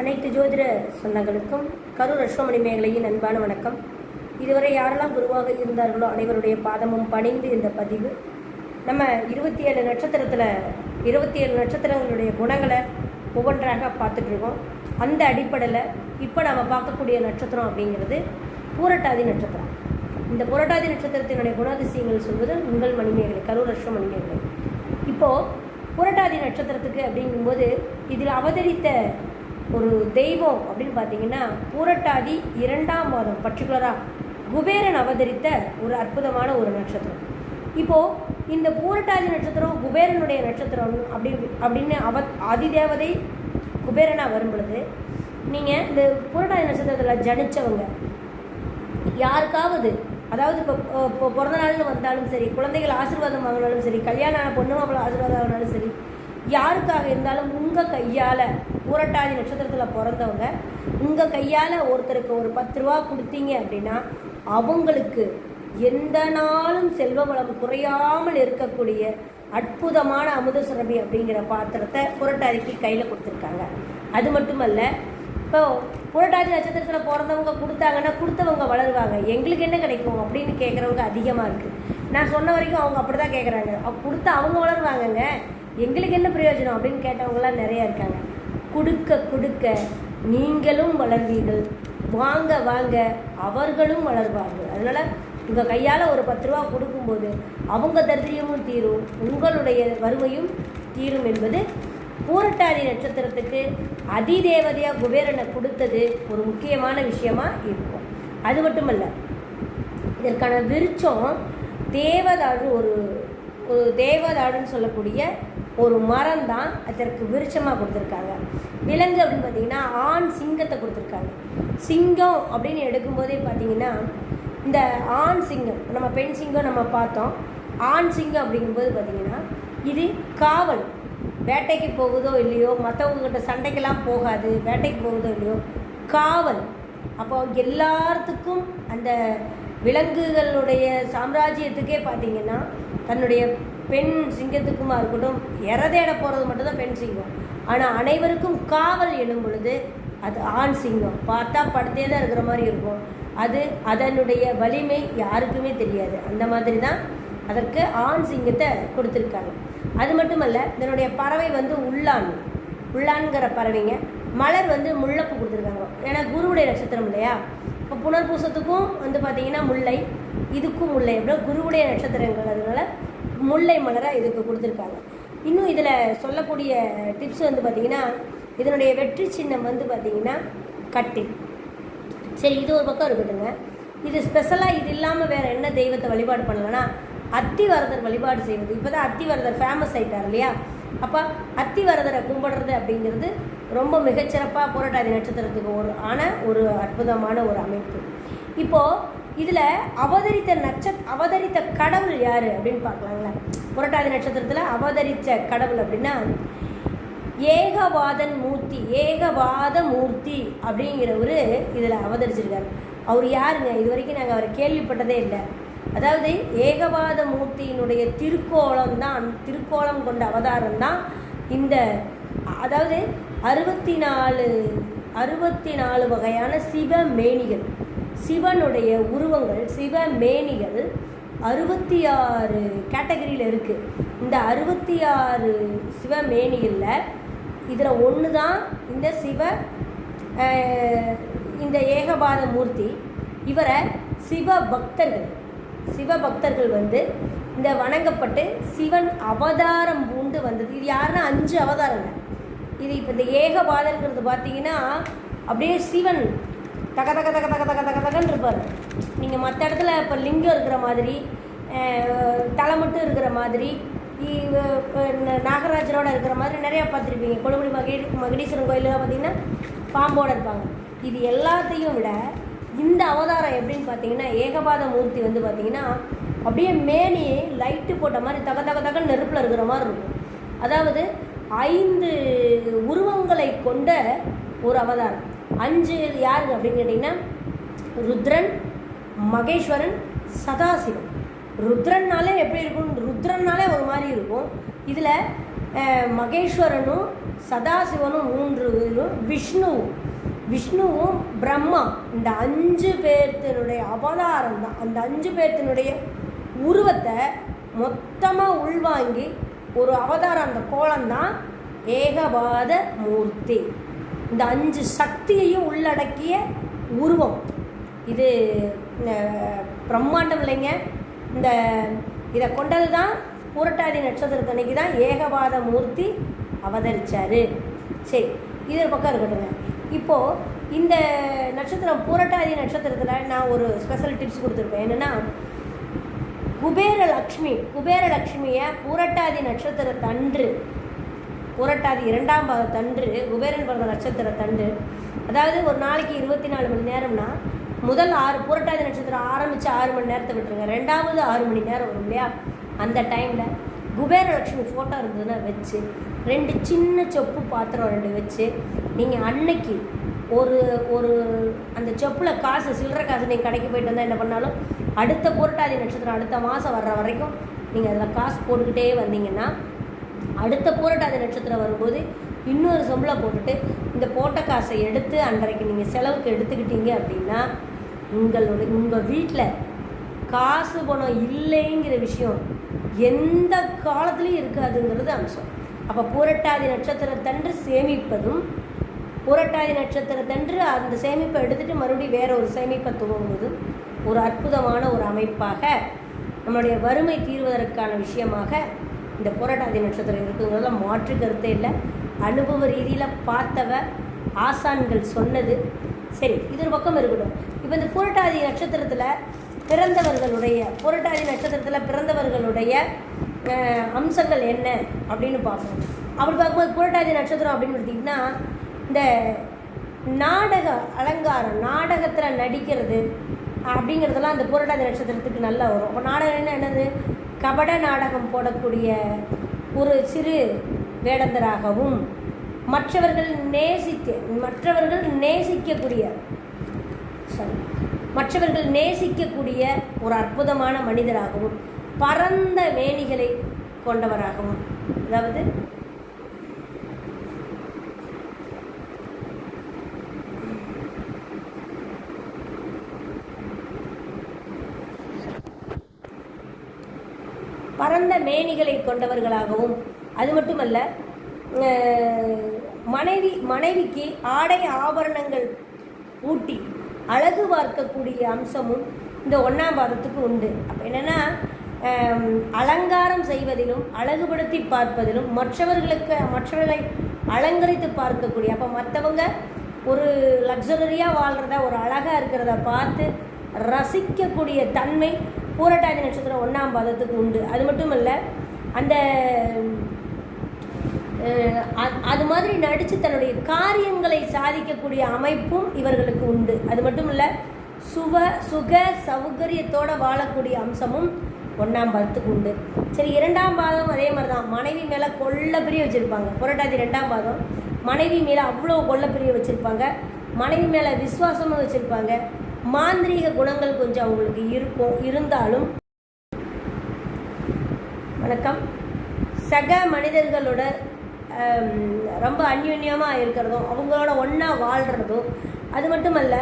அனைத்து ஜோதிட சொந்தங்களுக்கும் கரூர் அஸ்வமணி மேகலையின் அன்பான வணக்கம். இதுவரை யாரெல்லாம் குருவாக இருந்தார்களோ அனைவருடைய பாதமும் பணிந்து இந்த பதிவு. நம்ம இருபத்தி ஏழு நட்சத்திரத்தில் இருபத்தி ஏழு நட்சத்திரங்களுடைய குணங்களை ஒவ்வொன்றாக பார்த்துட்டு இருக்கோம் அந்த அடிப்படையில் இப்போ நம்ம பார்க்கக்கூடிய நட்சத்திரம் அப்படிங்கிறது பூரட்டாதி நட்சத்திரம். இந்த புரட்டாதி நட்சத்திரத்தினுடைய குணாதிசயங்கள் சொல்வது உங்கள் மணிமேகலை கரூர் அஸ்வ மணிமேகலை இப்போது புரட்டாதி நட்சத்திரத்துக்கு அப்படிங்கும்போது இதில் அவதரித்த ஒரு தெய்வம் அப்படின்னு பார்த்தீங்கன்னா பூரட்டாதி இரண்டாம் மாதம் பர்டிகுலராக குபேரன் அவதரித்த ஒரு அற்புதமான ஒரு நட்சத்திரம். இப்போது இந்த பூரட்டாதி நட்சத்திரம் குபேரனுடைய நட்சத்திரம் அப்படி அப்படின்னு அவ அதிதேவதை குபேரனாக வரும் பொழுது நீங்கள் இந்த பூரட்டாதி நட்சத்திரத்தில் ஜனித்தவங்க யாருக்காவது அதாவது இப்போ இப்போ பிறந்த நாள்னு வந்தாலும் சரி குழந்தைகள் ஆசீர்வாதம் வாங்கினாலும் சரி கல்யாணம் ஆன பொண்ணு மாப்பிள்ள ஆசீர்வாதம் வாங்கினாலும் சரி யாருக்காக இருந்தாலும் உங்கள் கையால் பூரட்டாதி நட்சத்திரத்தில் பிறந்தவங்க உங்கள் கையால் ஒருத்தருக்கு ஒரு பத்து ரூபா கொடுத்தீங்க அப்படின்னா அவங்களுக்கு எந்த நாளும் செல்வ வளம் குறையாமல் இருக்கக்கூடிய அற்புதமான அமுத சுரபி அப்படிங்கிற பாத்திரத்தை புரட்டாதிக்கு கையில் கொடுத்துருக்காங்க. அது மட்டுமல்ல இப்போ புரட்டாதி நட்சத்திரத்தில் பிறந்தவங்க கொடுத்தாங்கன்னா கொடுத்தவங்க வளருவாங்க. எங்களுக்கு என்ன கிடைக்கும் அப்படின்னு கேட்குறவங்க அதிகமாக இருக்குது நான் சொன்ன வரைக்கும் அவங்க அப்படி தான் கேட்குறாங்க கொடுத்தா அவங்க வளருவாங்கங்க. எங்களுக்கு என்ன பிரயோஜனம் அப்படின்னு கேட்டவங்களாம் நிறையா இருக்காங்க. கொடுக்க கொடுக்க நீங்களும் வளர்வீர்கள். வாங்க வாங்க அவர்களும் வளர்வார்கள். அதனால் உங்கள் கையால் ஒரு பத்து ரூபா கொடுக்கும்போது அவங்க தரித்திரியமும் தீரும் உங்களுடைய வறுமையும் தீரும் என்பது பூரட்டாதி நட்சத்திரத்துக்கு அதிதேவதையாக குபேரனை கொடுத்தது ஒரு முக்கியமான விஷயமா இருக்கும். அது மட்டுமல்ல இதற்கான விருட்சம் தேவதாடு ஒரு ஒரு தேவதாடுன்னு சொல்லக்கூடிய ஒரு மரம் தான் அதற்கு விருட்சமாக கொடுத்துருக்காங்க. விலங்கு அப்படின்னு பார்த்தீங்கன்னா ஆண் சிங்கத்தை கொடுத்துருக்காங்க. சிங்கம் அப்படின்னு எடுக்கும்போதே பார்த்தீங்கன்னா இந்த ஆண் சிங்கம் நம்ம பெண் சிங்கம் நம்ம பார்த்தோம். ஆண் சிங்கம் அப்படிங்கும்போது பார்த்தீங்கன்னா இது காவல். வேட்டைக்கு போகுதோ இல்லையோ மற்றவங்ககிட்ட சண்டைக்கெல்லாம் போகாது. வேட்டைக்கு போகுதோ இல்லையோ காவல். அப்போ எல்லாத்துக்கும் அந்த விலங்குகளுடைய சாம்ராஜ்யத்துக்கே பார்த்தீங்கன்னா தன்னுடைய பெண் சிங்கத்துக்குமா இருக்கட்டும் இறதேட போகிறது மட்டும்தான் பெண் சிங்கம். ஆனால் அனைவருக்கும் காவல் எனும் பொழுது அது ஆண் சிங்கம். பார்த்தா படுத்தே தான் இருக்கிற மாதிரி இருக்கும். அது அதனுடைய வலிமை யாருக்குமே தெரியாது. அந்த மாதிரி தான் அதற்கு ஆண் சிங்கத்தை கொடுத்துருக்காங்க. அது மட்டுமல்ல இதனுடைய பறவை வந்து உள்ளான். உள்ளான்கிற பறவைங்க மலர் வந்து முல்லைப்பூ கொடுத்துருக்காங்க. ஏன்னா குருவுடைய நட்சத்திரம் இல்லையா? இப்போ புனர்பூசத்துக்கும் வந்து பார்த்தீங்கன்னா முல்லை இதுக்கும் முல்லை. அப்படின்னா குருவுடைய நட்சத்திரங்கள். அதனால முல்லை மலராக இதுக்கு கொடுத்துருக்காங்க. இன்னும் இதில் சொல்லக்கூடிய டிப்ஸ் வந்து பார்த்திங்கன்னா இதனுடைய வெற்றி சின்னம் வந்து பார்த்திங்கன்னா கட்டில் சரி இது ஒரு பக்கம் இருக்கட்டுங்க இது ஸ்பெஷலாக இது இல்லாமல் வேறு என்ன தெய்வத்தை வழிபாடு பண்ணலன்னா அத்திவரதர் வழிபாடு செய்வது இப்போ தான் அத்திவரதர் ஃபேமஸ் ஆகிட்டார் இல்லையா? அப்போ அத்திவரதரை கும்பிடுறது அப்படிங்கிறது ரொம்ப மிகச்சிறப்பாக புரட்டாதி நட்சத்திரத்துக்கு ஒரு ஆன ஒரு அற்புதமான ஒரு அமைப்பு. இப்போது இதில் அவதரித்த நட்சத் அவதரித்த கடவுள் யார் அப்படின்னு பார்க்கலாங்களே? புரட்டாதி நட்சத்திரத்தில் அவதரித்த கடவுள் அப்படின்னா ஏகவாதன் மூர்த்தி ஏகவாத மூர்த்தி அப்படிங்கிறவர் இதில் அவதரிச்சிருக்காரு. அவர் யாருங்க? இது வரைக்கும் நாங்கள் அவரை கேள்விப்பட்டதே இல்லை. அதாவது ஏகவாத மூர்த்தியினுடைய திருக்கோலம் தான் திருக்கோலம் கொண்ட அவதாரம் தான் இந்த அதாவது அறுபத்தி நாலு அறுபத்தி நாலு வகையான சிவ மேனிகள் சிவனுடைய உருவங்கள் சிவ மேனிகள் அறுபத்தி ஆறு கேட்டகரியில் இருக்குது இந்த அறுபத்தி ஆறு சிவமேனிகளில் இதில் ஒன்று தான் இந்த சிவ இந்த ஏகபாத மூர்த்தி. இவரை சிவ பக்தர்கள் சிவ பக்தர்கள் வந்து இந்த வணங்கப்பட்டு சிவன் அவதாரம் பூண்டு வந்தது. இது யாருன்னா அஞ்சு அவதாரங்க. இது இப்போ இந்த ஏகபாதங்கிறது பார்த்தீங்கன்னா அப்படியே சிவன் தக தக தக தக தக தக தகன்னு இருப்பார். நீங்கள் மற்ற இடத்துல இப்போ லிங்கம் இருக்கிற மாதிரி தலை மட்டும் இருக்கிற மாதிரி நாகராஜரோட இருக்கிற மாதிரி நிறையா பார்த்துருப்பீங்க. கொடுமுடி மகே மகடீஸ்வரன் கோயிலில் பார்த்தீங்கன்னா பாம்போடு இருப்பாங்க. இது எல்லாத்தையும் விட இந்த அவதாரம் எப்படின்னு பார்த்தீங்கன்னா ஏகபாத மூர்த்தி வந்து பார்த்தீங்கன்னா அப்படியே மேனியே லைட்டு போட்ட மாதிரி தக தக தக நெருப்பில் இருக்கிற மாதிரி இருக்கும். அதாவது ஐந்து உருவங்களை கொண்ட ஒரு அவதாரம். அஞ்சு யாருங்க அப்படின்னு கேட்டிங்கன்னா ருத்ரன் மகேஸ்வரன் சதாசிவம். ருத்ரன்னாலே எப்படி இருக்கும்? ருத்ரன்னாலே ஒரு மாதிரி இருக்கும். இதில் மகேஸ்வரனும் சதாசிவனும் மூன்று பேரும் விஷ்ணுவும். விஷ்ணுவும் பிரம்மா. இந்த அஞ்சு பேர்த்தினுடைய அவதாரம் தான். அந்த அஞ்சு பேர்த்தினுடைய உருவத்தை மொத்தமாக உள்வாங்கி ஒரு அவதாரம் அந்த கோலம்தான் ஏகபாத மூர்த்தி. இந்த அஞ்சு சக்தியையும் உள்ளடக்கிய உருவம். இது பிரம்மாண்டம் இல்லைங்க. இந்த இதை கொண்டது தான் புரட்டாதி நட்சத்திரத்தன்னைக்கு தான் ஏகவாத மூர்த்தி அவதரித்தார் சரி இது பக்கம் இருக்கட்டுங்க. இப்போது இந்த நட்சத்திரம் புரட்டாதி நட்சத்திரத்தில் நான் ஒரு ஸ்பெஷல் டிப்ஸ் கொடுத்துருப்பேன். என்னென்னா குபேரலக்ஷ்மி குபேரலக்ஷ்மியை புரட்டாதி நட்சத்திரத்தன்று புரட்டாதி இரண்டாம் தன்று குபேரன் பிறந்த நட்சத்திரத்தன்று அதாவது ஒரு நாளைக்கு இருபத்தி நாலு மணி நேரம்னா முதல் ஆறு புரட்டாதி நட்சத்திரம் ஆரம்பித்து ஆறு மணி நேரத்தை விட்டுருங்க. ரெண்டாவது ஆறு மணி நேரம் வரும் இல்லையா? அந்த டைமில் குபேரலட்சுமி ஃபோட்டோ இருந்ததுன்னா வச்சு ரெண்டு சின்ன சொப்பு பாத்திரம் ரெண்டு வச்சு நீங்கள் அன்னைக்கு ஒரு ஒரு அந்த சொப்பில் காசு சில்லற காசு நீங்கள் கடைக்கு போயிட்டு வந்தால் என்ன பண்ணாலும் அடுத்த புரட்டாதி நட்சத்திரம் அடுத்த மாதம் வர்ற வரைக்கும் நீங்கள் அதில் காசு போட்டுக்கிட்டே வந்தீங்கன்னா அடுத்த போராட்டாதி நட்சத்திரம் வரும்போது இன்னொரு சொம்பளை போட்டுட்டு இந்த போட்ட காசை எடுத்து அன்றைக்கு நீங்கள் செலவுக்கு எடுத்துக்கிட்டீங்க அப்படின்னா உங்களோட உங்கள் வீட்டில் காசு பணம் இல்லைங்கிற விஷயம் எந்த காலத்துலேயும் இருக்காதுங்கிறது அம்சம். அப்போ புரட்டாதி நட்சத்திரத்தன்று சேமிப்பதும் புரட்டாதி நட்சத்திரத்தன்று அந்த சேமிப்பை எடுத்துட்டு மறுபடியும் வேற ஒரு சேமிப்பை துவங்குவதும் ஒரு அற்புதமான ஒரு அமைப்பாக நம்மளுடைய வறுமை தீர்வதற்கான விஷயமாக இந்த போராட்டாதி நட்சத்திரம் இருக்குங்கிறதுல மாற்று கருத்தே இல்லை. அனுபவ ரீதியில் பார்த்தவ ஆசான்கள் சொன்னது. சரி இது ஒரு பக்கம் இருக்கட்டும். இப்போ இந்த புரட்டாதி நட்சத்திரத்தில் பிறந்தவர்களுடைய புரட்டாதி நட்சத்திரத்தில் பிறந்தவர்களுடைய அம்சங்கள் என்ன அப்படின்னு பார்ப்போம். அப்படி பார்க்கும்போது புரட்டாதி நட்சத்திரம் அப்படின்னு பார்த்தீங்கன்னா இந்த நாடக அலங்காரம் நாடகத்தில் நடிக்கிறது அப்படிங்கிறதெல்லாம் அந்த புரட்டாதி நட்சத்திரத்துக்கு நல்லா வரும். அப்போ நாடகம்னா என்னது? கபட நாடகம் போடக்கூடிய ஒரு சிறு வேடந்தராகவும் மற்றவர்கள் நேசிக்க மற்றவர்கள் நேசிக்கக்கூடிய sorry, மற்றவர்கள் நேசிக்கக்கூடிய ஒரு அற்புதமான மனிதராகவும் பரந்த வேணிகளை கொண்டவராகவும் அதாவது பரந்த மேனிகளை கொண்டவர்களாகவும் அது மட்டுமல்ல மனைவி மனைவிக்கு ஆடை ஆபரணங்கள் ஊட்டி அழகு பார்க்கக்கூடிய அம்சமும் இந்த ஒன்றாம் பாதத்துக்கு உண்டு. அப்போ என்னென்னா அலங்காரம் செய்வதிலும் அழகுபடுத்தி பார்ப்பதிலும் மற்றவர்களுக்கு மற்றவர்களை அலங்கரித்து பார்க்கக்கூடிய அப்போ மற்றவங்க ஒரு லக்ஸரியாக வாழ்கிறத ஒரு அழகாக இருக்கிறத பார்த்து ரசிக்கக்கூடிய தன்மை பூரட்டாதி நட்சத்திரம் ஒன்றாம் பாதத்துக்கு உண்டு. அது மட்டும் இல்லை அந்த அது மாதிரி நடித்து தன்னுடைய காரியங்களை சாதிக்கக்கூடிய அமைப்பும் இவர்களுக்கு உண்டு. அது மட்டும் இல்லை சுவ சுக சௌகரியத்தோட வாழக்கூடிய அம்சமும் ஒன்றாம் பாதத்துக்கு உண்டு. சரி இரண்டாம் பாதம் அதே மாதிரி தான் மனைவி மேலே கொல்ல பிரிய வச்சுருப்பாங்க. புரட்டாதி ரெண்டாம் பாதம். மனைவி மேலே அவ்வளோ கொல்ல பிரிய வச்சுருப்பாங்க. மனைவி மேலே விசுவாசமும் வச்சுருப்பாங்க. மாந்திரீக குணங்கள் கொஞ்சம் அவங்களுக்கு இருக்கும் இருந்தாலும். வணக்கம். சக மனிதர்களோட ரொம்ப அந்யுன்யமாக இருக்கிறதும் அவங்களோட ஒன்றா வாழ்கிறதும் அது மட்டுமல்ல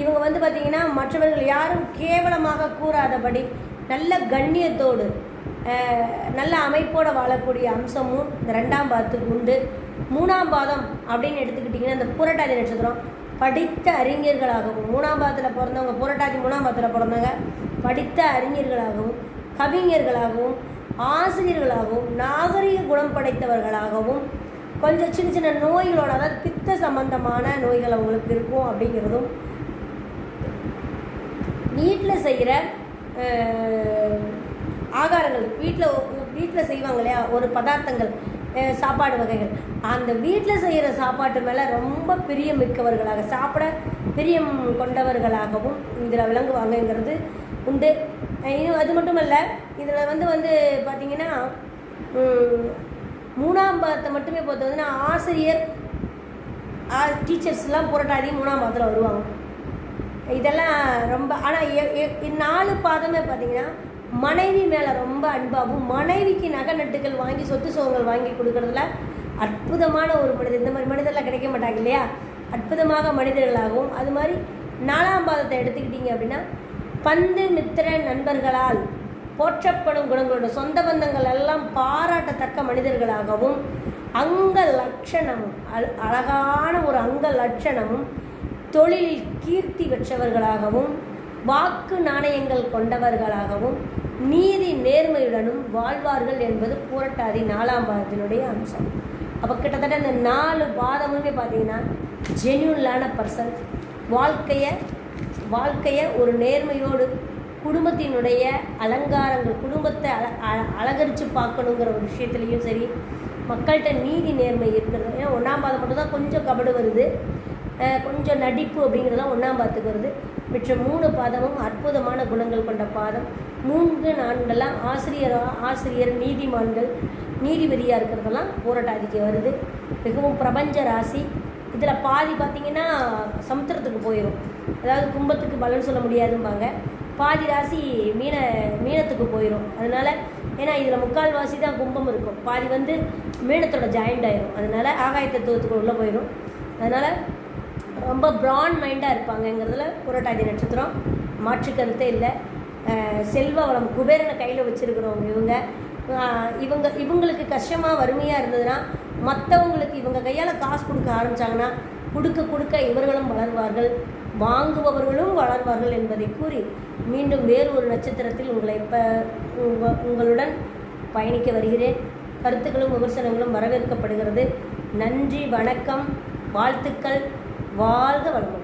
இவங்க வந்து பார்த்திங்கன்னா மற்றவர்கள் யாரும் கேவலமாக கூறாதபடி நல்ல கண்ணியத்தோடு நல்ல அமைப்போடு வாழக்கூடிய அம்சமும் இந்த ரெண்டாம் பாதத்துக்கு உண்டு. மூணாம் பாதம் அப்படின்னு எடுத்துக்கிட்டிங்கன்னா இந்த புரட்டாதி நட்சத்திரம் படித்த அறிஞர்களாகவும் மூணாம் பாதத்தில் பிறந்தவங்க புரட்டாதி மூணாம் பாதத்தில் பிறந்தவங்க படித்த அறிஞர்களாகவும் கவிஞர்களாகவும் ஆசிரியர்களாகவும் நாகரிக குணம் படைத்தவர்களாகவும் கொஞ்சம் சின்ன சின்ன நோய்களோட அதாவது பித்த சம்பந்தமான நோய்கள் அவங்களுக்கு இருக்கும் அப்படிங்கிறதும் வீட்டில் செய்கிற ஆகாரங்கள் வீட்டில் வீட்டில் செய்வாங்க இல்லையா ஒரு பதார்த்தங்கள் சாப்பாடு வகைகள். அந்த வீட்டில் செய்கிற சாப்பாட்டு மேலே ரொம்ப பிரியம் மிக்கவர்களாக சாப்பிட பிரியம் கொண்டவர்களாகவும் இதில் விளங்குவாங்கங்கிறது உண்டு. இது அது மட்டும் இல்லை இதில் வந்து வந்து பார்த்திங்கன்னா மூணாம் பாதத்தை மட்டுமே பொறுத்த வந்து ஆசிரியர் டீச்சர்ஸ்லாம் புரட்டாதி மூணாம் பாதத்தில் வருவாங்க. இதெல்லாம் ரொம்ப ஆனால் நாலு பாதமே பார்த்தீங்கன்னா மனைவி மேலே ரொம்ப அன்பாகவும் மனைவிக்கு நகை நட்டுகள் வாங்கி சொத்து சுகங்கள் வாங்கி கொடுக்கறதுல அற்புதமான ஒரு மனிதர். இந்த மாதிரி மனிதர்லாம் கிடைக்க மாட்டாங்க இல்லையா? அற்புதமாக மனிதர்களாகவும். அது மாதிரி நாலாம் பாதத்தை எடுத்துக்கிட்டீங்க அப்படின்னா பந்து மித்திர நண்பர்களால் போற்றப்படும் குணங்களோட சொந்த பந்தங்கள் எல்லாம் பாராட்டத்தக்க மனிதர்களாகவும் அங்க லட்சணமும் அழகான ஒரு அங்க லட்சணமும் தொழிலில் கீர்த்தி பெற்றவர்களாகவும் வாக்கு நாணயங்கள் கொண்டவர்களாகவும் நீதி நேர்மையுடனும் வாழ்வார்கள் என்பது பூரட்டாதி நாலாம் பாதத்தினுடைய அம்சம். அப்போ கிட்டத்தட்ட இந்த நாலு பாதமுமே பார்த்தீங்கன்னா ஜென்யூன்லான பர்சன் வாழ்க்கையை வாழ்க்கையை ஒரு நேர்மையோடு குடும்பத்தினுடைய அலங்காரங்கள் குடும்பத்தை அல அ- அலங்கரித்து பார்க்கணுங்கிற ஒரு விஷயத்துலையும் சரி மக்கள்கிட்ட நீதி நேர்மை இருக்கிறது. ஏன்னா ஒன்றாம் பாதம் மட்டும்தான் கொஞ்சம் கபடு வருது. கொஞ்சம் நடிப்பு அப்படிங்கிறதெல்லாம் ஒன்றாம் பாதத்துக்கு வருது. மற்ற மூணு பாதமும் அற்புதமான குணங்கள் கொண்ட பாதம். மூன்று நான்கெல்லாம் ஆசிரியர் ஆசிரியர் நீதிமான்கள். நீதிபதியாக இருக்கிறதெல்லாம் போராட்டாதிக்கு வருது. மிகவும் பிரபஞ்ச ராசி. இதில் பாதி பார்த்தீங்கன்னா சமுத்திரத்துக்கு போயிடும் அதாவது கும்பத்துக்கு பலன் சொல்ல முடியாதும்பாங்க. பாதி ராசி மீன மீனத்துக்கு போயிடும் அதனால ஏன்னா இதில் முக்கால்வாசி தான் கும்பம் இருக்கும். பாதி வந்து மீனத்தோட ஜாயிண்ட் ஆயிரும். அதனால ஆகாய தத்துவத்துக்கு உள்ளே போயிடும் அதனால் ரொம்ப ப்ரான் மைண்டாக இருப்பாங்கங்கிறதுல புரட்டாதி நட்சத்திரம் மாற்று கருத்தே இல்லை செல்வ வளம் குபேரனை கையில் வச்சுருக்கிறவங்க இவங்க. இவங்க இவங்களுக்கு கஷ்டமாக வறுமையாக இருந்ததுன்னா மற்றவங்களுக்கு இவங்க கையால் காசு கொடுக்க ஆரம்பித்தாங்கன்னா கொடுக்க கொடுக்க இவர்களும் வளர்வார்கள். வாங்குபவர்களும் வளர்வார்கள் என்பதை கூறி மீண்டும் வேறு ஒரு நட்சத்திரத்தில் உங்களை இப்போ உங்களுடன் பயணிக்க வருகிறேன். கருத்துக்களும் விமர்சனங்களும் வரவேற்கப்படுகிறது. நன்றி வணக்கம் வாழ்த்துக்கள். வாழ்க வளமுடன்.